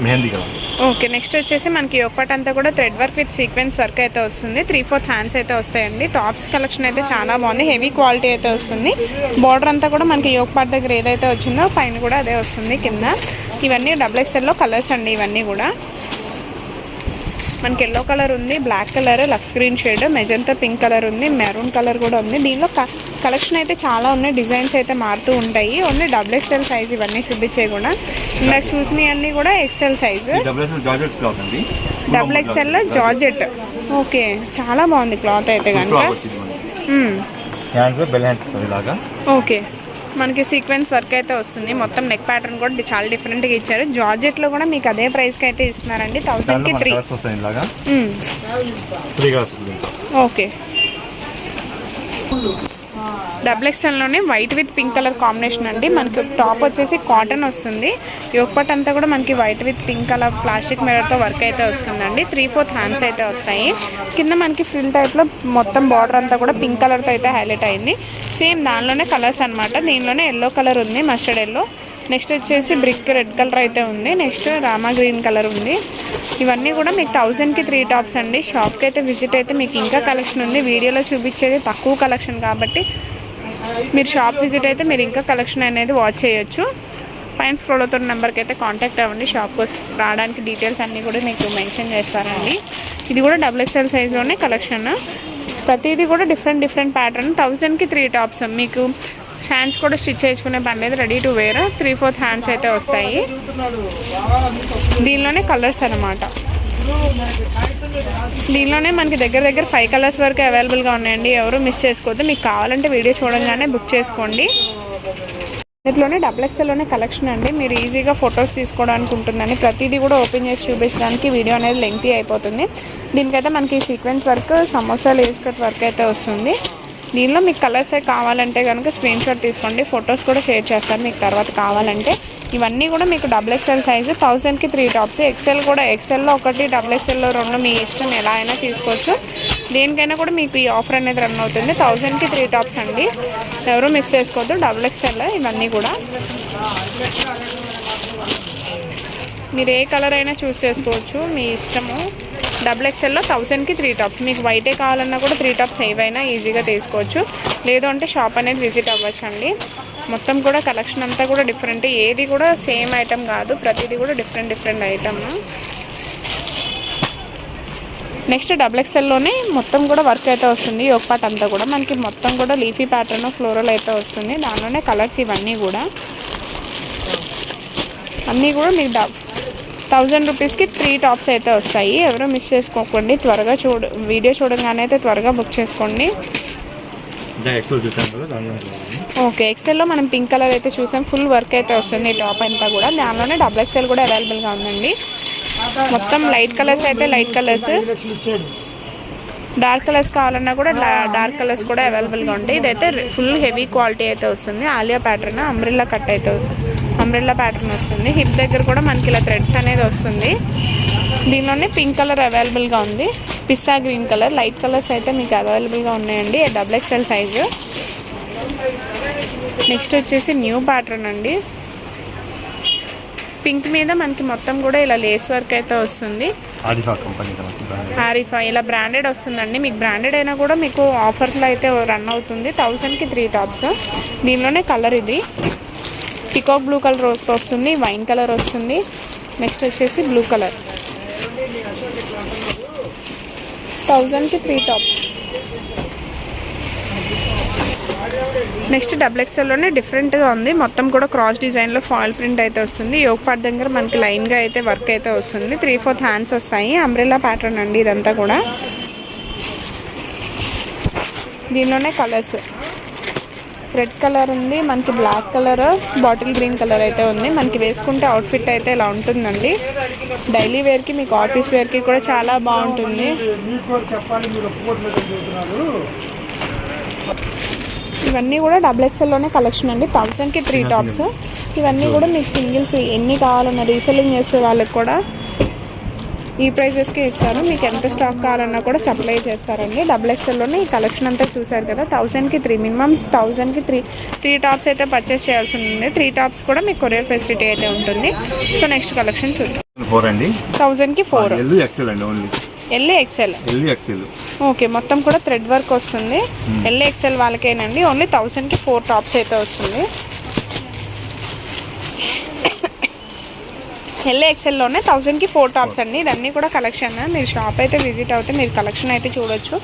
మెహందీ కదా. ఓకే నెక్స్ట్ వచ్చేసి మనకి ఒకటి అంతా కూడా thread work with sequence work అయితే వస్తుంది. త్రీ ఫోర్త్ హ్యాండ్స్ అయితే వస్తాయండి. టాప్స్ కలెక్షన్ అయితే చాలా బాగుంది. హెవీ క్వాలిటీ అయితే వస్తుంది. బార్డర్ అంతా కూడా మనకి యోగ పార్ట్ దగ్గర ఏదైతే వచ్చిందో పైన కూడా అదే వస్తుంది కింద. ఇవన్నీ డబుల్ ఎక్స్ఎల్లో కలర్స్ అండి ఇవన్నీ కూడా. మనకి ఎల్లో కలర్ ఉంది black colour lux green shade magenta pink colour ఉంది మెరూన్ కలర్ కూడా ఉంది. దీనిలో కలెక్షన్ అయితే చాలా ఉన్నాయి డిజైన్స్ అయితే మారుతూ ఉంటాయి. ఓన్లీ డబుల్ ఎక్స్ఎల్ సైజ్ ఇవన్నీ చూపించే కూడా ఇందాక చూసినవి అన్నీ కూడా XL size double XL georgette okay చాలా బాగుంది క్లాత్ అయితే కనుక ఓకే. మనకి సీక్వెన్స్ వర్క్ అయితే వస్తుంది. మొత్తం నెక్ ప్యాటర్న్ కూడా చాలా డిఫరెంట్గా ఇచ్చారు. జార్జెట్లో కూడా మీకు అదే ప్రైస్కి అయితే ఇస్తున్నారండి. థౌసండ్కి three okay double ఎక్స్ఎల్లోనే white with pink colour combination అండి. మనకి టాప్ వచ్చేసి కాటన్ వస్తుంది. యోగపట్ అంతా కూడా మనకి white with pink colour plastic మిరర్తో work అయితే వస్తుందండి. త్రీ ఫోర్త్ హ్యాండ్స్ అయితే వస్తాయి. కింద మనకి ఫిల్ టైప్లో మొత్తం బార్డర్ అంతా కూడా పింక్ కలర్తో అయితే హైలైట్ అయింది. సేమ్ దానిలోనే కలర్స్ అనమాట దీనిలోనే ఎల్లో కలర్ ఉంది మస్టర్డ్ ఎల్లో నెక్స్ట్ వచ్చేసి బ్రిక్ రెడ్ కలర్ అయితే ఉంది. నెక్స్ట్ రామా గ్రీన్ కలర్ ఉంది. ఇవన్నీ కూడా మీకు థౌజండ్కి త్రీ టాప్స్ అండి. షాప్కి అయితే విజిట్ అయితే మీకు ఇంకా కలెక్షన్ ఉంది. వీడియోలో చూపించేది తక్కువ కలెక్షన్ కాబట్టి మీరు షాప్ విజిట్ అయితే మీరు ఇంకా కలెక్షన్ అనేది వాచ్ చేయొచ్చు. పైన స్క్రోల్ అవుతున్న నెంబర్కి అయితే కాంటాక్ట్ అవ్వండి. షాప్కి రావడానికి డీటెయిల్స్ అన్నీ కూడా మీకు మెన్షన్ చేస్తారండి. ఇది కూడా డబుల్ ఎక్స్ఎల్ సైజ్లోనే కలెక్షన్ ప్రతిదీ కూడా డిఫరెంట్ డిఫరెంట్ ప్యాటర్న్ థౌజండ్కి త్రీ టాప్స్ మీకు హ్యాండ్స్ కూడా స్టిచ్ చేసుకునే పని లేదు. Ready to wear three fourth hands అయితే వస్తాయి. దీనిలోనే కలర్స్ అన్నమాట. దీనిలోనే మనకి దగ్గర దగ్గర ఫైవ్ కలర్స్ వరకు అవైలబుల్గా ఉన్నాయండి. ఎవరు మిస్ చేసుకోవద్దు. మీకు కావాలంటే వీడియో చూడంగానే బుక్ చేసుకోండి. దీంట్లోనే డబుల్ ఎక్స్ఎల్లోనే కలెక్షన్ అండి. మీరు ఈజీగా ఫొటోస్ తీసుకోవడానికి ఉంటుందని ప్రతిదీ కూడా ఓపెన్ చేసి చూపించడానికి వీడియో అనేది లెంగ్తీ అయిపోతుంది. దీనికైతే మనకి sequence work samosa lace cut work అయితే వస్తుంది. దీనిలో మీకు కలర్స్ కావాలంటే కనుక స్క్రీన్ షాట్ తీసుకోండి. ఫొటోస్ కూడా షేర్ చేస్తాను. మీకు తర్వాత కావాలంటే ఇవన్నీ కూడా మీకు డబుల్ ఎక్స్ఎల్ సైజు థౌజండ్కి త్రీ టాప్స్ ఎక్స్ఎల్ కూడా ఎక్స్ఎల్లో ఒకటి డబుల్ ఎక్స్ఎల్లో రెండు మీ ఇష్టం ఎలా అయినా తీసుకోవచ్చు. దేనికైనా కూడా మీకు ఈ ఆఫర్ అనేది రన్ అవుతుంది. థౌజండ్కి త్రీ టాప్స్ అండి. ఎవరు మిస్ చేసుకోవద్దు. డబుల్ ఎక్స్ఎల్ ఇవన్నీ కూడా. మీరు ఏ కలర్ అయినా చూస్ చేసుకోవచ్చు. మీ ఇష్టము. డబుల్ ఎక్స్ఎల్లో థౌసండ్కి త్రీ టాప్స్. మీకు వైటే కావాలన్నా కూడా త్రీ టాప్స్ ఏవైనా ఈజీగా తీసుకోవచ్చు. లేదు అంటే షాప్ అనేది విజిట్ అవ్వచ్చు అండి మొత్తం కూడా కలెక్షన్ అంతా కూడా డిఫరెంట్. ఏది కూడా సేమ్ ఐటమ్ కాదు. ప్రతిదీ కూడా different different item. Next double ఎక్స్ఎల్లోనే మొత్తం కూడా వర్క్ అయితే వస్తుంది. ఒక పార్ట్ అంతా కూడా. మనకి మొత్తం కూడా లీఫీ ప్యాటర్న్ ఫ్లోరల్ అయితే వస్తుంది. దానిలోనే కలర్స్ ఇవన్నీ కూడా. అన్నీ కూడా మీకు డబ్ థౌజండ్ రూపీస్కి త్రీ టాప్స్ అయితే వస్తాయి. ఎవరు మిస్ చేసుకోకండి. త్వరగా చూడ వీడియో చూడగానే అయితే త్వరగా బుక్ చేసుకోండి. ఓకే ఎక్సెల్లో మనం పింక్ కలర్ అయితే చూసాం. ఫుల్ వర్క్ అయితే వస్తుంది ఈ టాప్ అంతా కూడా. దానిలోనే డబుల్ ఎక్సెల్ కూడా అవైలబుల్గా ఉందండి. మొత్తం లైట్ కలర్స్ అయితే లైట్ కలర్స్ డార్క్ కలర్స్ కావాలన్నా కూడా డార్క్ కలర్స్ కూడా అవైలబుల్గా ఉంటాయి. ఇదైతే ఫుల్ హెవీ క్వాలిటీ అయితే వస్తుంది. ఆలియా ప్యాటర్న్ అంబ్రిల్లా కట్ అయితే అంబ్రిల్లా ప్యాటర్న్ వస్తుంది. హిప్ దగ్గర కూడా మనకి ఇలా థ్రెడ్స్ అనేది వస్తుంది. దీనిలోనే పింక్ కలర్ అవైలబుల్గా ఉంది. Pista green colour light colours అయితే మీకు అవైలబుల్గా ఉన్నాయండి. డబుల్ ఎక్స్ఎల్ సైజు నెక్స్ట్ వచ్చేసి న్యూ ప్యాటర్న్ అండి. పింక్ మీద మనకి మొత్తం కూడా ఇలా లేస్ వర్క్ అయితే వస్తుంది. ఆరిఫా ఇలా బ్రాండెడ్ వస్తుందండి. మీకు బ్రాండెడ్ అయినా కూడా మీకు ఆఫర్స్లో అయితే రన్ అవుతుంది. థౌజండ్కి త్రీ టాప్స్ దీనిలోనే కలర్ ఇది. పికాక్ బ్లూ కలర్ వస్తుంది వైన్ కలర్ వస్తుంది. నెక్స్ట్ వచ్చేసి బ్లూ కలర్. థౌజండ్కి త్రీ టాప్స్. నెక్స్ట్ డబుల్ ఎక్స్ఎల్లోనే డిఫరెంట్గా ఉంది. మొత్తం కూడా క్రాస్ డిజైన్లో ఫాయిల్ ప్రింట్ అయితే వస్తుంది. యోగ పార్ట్ దగ్గర మనకి లైన్గా అయితే వర్క్ అయితే వస్తుంది. త్రీ ఫోర్త్ హ్యాండ్స్ వస్తాయి. అంబ్రెల్లా ప్యాటర్న్ అండి ఇదంతా కూడా. దీనిలోనే కలర్స్. రెడ్ కలర్ ఉంది మనకి black colour bottle green colour అయితే ఉంది. మనకి వేసుకుంటే అవుట్ఫిట్ అయితే ఇలా ఉంటుందండి. డైలీ వేర్కి మీకు ఆఫీస్ వేర్కి కూడా చాలా బాగుంటుంది. ఇవన్నీ కూడా డబుల్ ఎక్స్ఎల్లోనే కలెక్షన్ అండి. థౌజండ్కి త్రీ టాప్స్ ఇవన్నీ కూడా మీకు సింగిల్స్ ఎన్ని కావాలన్నా రీసెల్లింగ్ చేసే వాళ్ళకి కూడా ఈ ప్రైజెస్కి ఇస్తారు మీకు ఎంత స్టాక్ కావాలన్నా కూడా సప్లై చేస్తారండి. డబుల్ ఎక్స్ఎల్లోనే ఈ కలెక్షన్ అంతా చూసారు కదా థౌజండ్కి త్రీ మినిమం థౌజండ్కి త్రీ త్రీ టాప్స్ అయితే పర్చేస్ చేయాల్సి ఉంటుంది త్రీ టాప్స్ కూడా మీకు కొరియర్ ఫెసిలిటీ అయితే ఉంటుంది. సో నెక్స్ట్ కలెక్షన్ చూద్దాం. ఫోర్ అండి? థౌజండ్కి ఫోర్. ఎల్ ఎక్సెల్ అండి ఓన్లీ ఎల్ఏ ఎక్సెల్ ఓకే మొత్తం కూడా థ్రెడ్ వర్క్ వస్తుంది. ఎల్ఏ ఎక్స్ఎల్ వాళ్ళకేనండి. ఓన్లీ థౌసండ్కి ఫోర్ టాప్స్ అయితే వస్తుంది. ఎల్ఏ ఎక్సెల్లోనే థౌసండ్కి ఫోర్ టాప్స్ అండి. ఇదన్నీ కూడా కలెక్షన్ మీరు షాప్ అయితే విజిట్ అవుతే మీరు కలెక్షన్ అయితే చూడొచ్చు.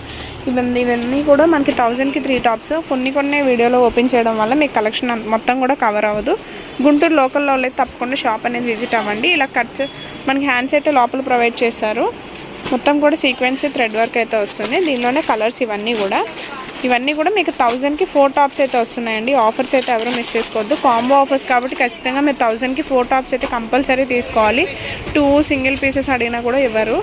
ఇవన్నీ ఇవన్నీ కూడా మనకి థౌసండ్కి త్రీ టాప్స్ కొన్ని కొన్ని వీడియోలో ఓపెన్ చేయడం వల్ల మీకు కలెక్షన్ మొత్తం కూడా కవర్ అవ్వదు. గుంటూరు లోకల్లో అయితే తప్పకుండా షాప్ అనేది విజిట్ అవ్వండి. ఇలా కట్స్ మనకి హ్యాండ్స్ అయితే లోపల ప్రొవైడ్ చేస్తారు. మొత్తం కూడా సీక్వెన్స్ విత్ థ్రెడ్ వర్క్ అయితే వస్తుంది. దీనిలోనే కలర్స్ ఇవన్నీ కూడా. ఇవన్నీ కూడా మీకు థౌజండ్కి ఫోర్ టాప్స్ అయితే వస్తున్నాయండి. ఆఫర్స్ అయితే ఎవరు మిస్ చేసుకోవద్దు. కాంబో ఆఫర్స్ కాబట్టి ఖచ్చితంగా మీరు థౌజండ్కి ఫోర్ టాప్స్ అయితే కంపల్సరీ తీసుకోవాలి. టూ సింగిల్ పీసెస్ అడిగినా కూడా ఇవ్వరు.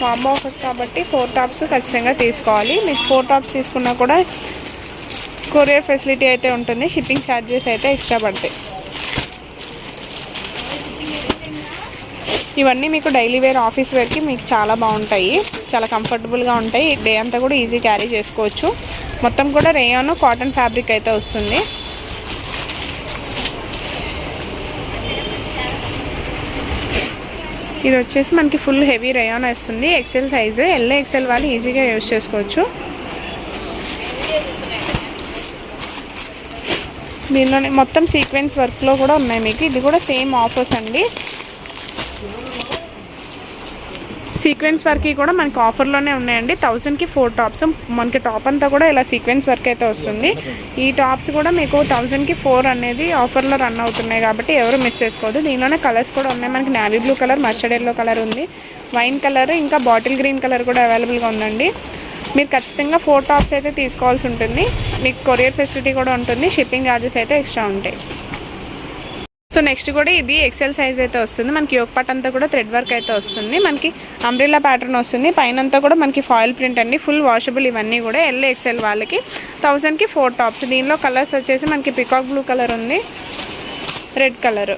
కాంబో ఆఫర్స్ కాబట్టి ఫోర్ టాప్స్ ఖచ్చితంగా తీసుకోవాలి. మీకు ఫోర్ టాప్స్ తీసుకున్నా కూడా కొరియర్ ఫెసిలిటీ అయితే ఉంటుంది. షిప్పింగ్ ఛార్జెస్ అయితే ఎక్స్ట్రా పడతాయి. ఇవన్నీ మీకు డైలీ వేర్ ఆఫీస్ వేర్కి మీకు చాలా బాగుంటాయి. చాలా కంఫర్టబుల్గా ఉంటాయి. డే అంతా కూడా ఈజీ క్యారీ చేసుకోవచ్చు. మొత్తం కూడా రేయాను కాటన్ ఫ్యాబ్రిక్ అయితే వస్తుంది. ఇది వచ్చేసి మనకి ఫుల్ హెవీ రేయాన్ వస్తుంది. XL size. ఎల్ ఎక్సెల్ వాళ్ళు ఈజీగా యూజ్ చేసుకోవచ్చు. దీనిలోనే మొత్తం సీక్వెన్స్ వర్క్లో కూడా ఉన్నాయి మీకు. ఇది కూడా సేమ్ ఆఫర్స్ అండి. సీక్వెన్స్ వర్క్కి కూడా మనకి ఆఫర్లోనే ఉన్నాయండి. థౌసండ్కి ఫోర్ టాప్స్ మనకి టాప్ అంతా కూడా ఇలా సీక్వెన్స్ వర్క్ అయితే వస్తుంది. ఈ టాప్స్ కూడా మీకు థౌసండ్కి ఫోర్ అనేది ఆఫర్లో రన్ అవుతున్నాయి కాబట్టి ఎవరు మిస్ చేసుకోవద్దు. దీనిలోనే కలర్స్ కూడా ఉన్నాయి. మనకి navy blue colour mustard yellow colour ఉంది. వైన్ కలర్ ఇంకా బాటిల్ గ్రీన్ కలర్ కూడా అవైలబుల్గా ఉందండి. మీరు ఖచ్చితంగా ఫోర్ టాప్స్ అయితే తీసుకోవాల్సి ఉంటుంది. మీకు కొరియర్ ఫెసిలిటీ కూడా ఉంటుంది. షిప్పింగ్ ఛార్జెస్ అయితే ఎక్స్ట్రా ఉంటాయి. సో నెక్స్ట్ కూడా ఇది ఎక్సెల్ సైజ్ అయితే వస్తుంది. మనకి యోగ పాట్ అంతా కూడా థ్రెడ్ వర్క్ అయితే వస్తుంది. మనకి అంబ్రిల్లా ప్యాటర్న్ వస్తుంది. పైన అంతా కూడా మనకి ఫాయిల్ ప్రింట్ అండి. ఫుల్ వాషబుల్ ఇవన్నీ కూడా ఎల్ ఎక్సెల్ వాళ్ళకి. థౌజండ్కి ఫోర్ టాప్స్ దీనిలో కలర్స్ వచ్చేసి మనకి పికాక్ బ్లూ కలర్ ఉంది. రెడ్ కలర్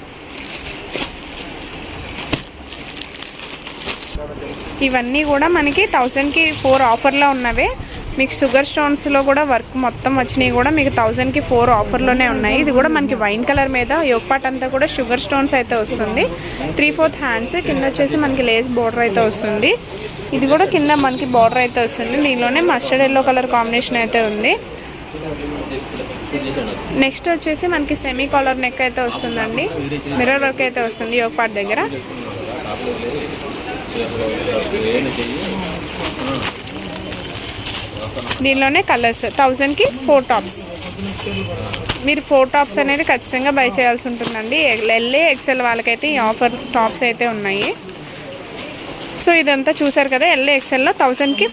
ఇవన్నీ కూడా మనకి థౌజండ్కి ఫోర్ ఆఫర్లో ఉన్నవే. మీకు షుగర్ స్టోన్స్లో కూడా వర్క్ మొత్తం వచ్చినాయి కూడా మీకు థౌజండ్కి ఫోర్ ఆఫర్లోనే ఉన్నాయి. ఇది కూడా మనకి వైన్ కలర్ మీద యోగపాట్ అంతా కూడా షుగర్ స్టోన్స్ అయితే వస్తుంది. త్రీ ఫోర్త్ హ్యాండ్స్ కింద వచ్చేసి మనకి లేస్ బోర్డర్ అయితే వస్తుంది. ఇది కూడా కింద మనకి బార్డర్ అయితే వస్తుంది. దీనిలోనే మస్టర్డ్ ఎల్లో కలర్ కాంబినేషన్ అయితే ఉంది. నెక్స్ట్ వచ్చేసి మనకి సెమీ కాలర్ నెక్ అయితే వస్తుందండి. మిర్రర్ వర్క్ అయితే వస్తుంది యోగ పార్ట్ దగ్గర. దీనిలోనే కలర్స్. థౌజండ్కి ఫోర్ టాప్స్. మీరు ఫోర్ టాప్స్ అనేది ఖచ్చితంగా బై చేయాల్సి ఉంటుందండి. ఎల్ఏ ఎక్సెల్ వాళ్ళకైతే ఈ ఆఫర్ టాప్స్ అయితే ఉన్నాయి. సో ఇదంతా చూసారు కదా ఎల్ఏ ఎక్సెల్లో థౌజండ్కి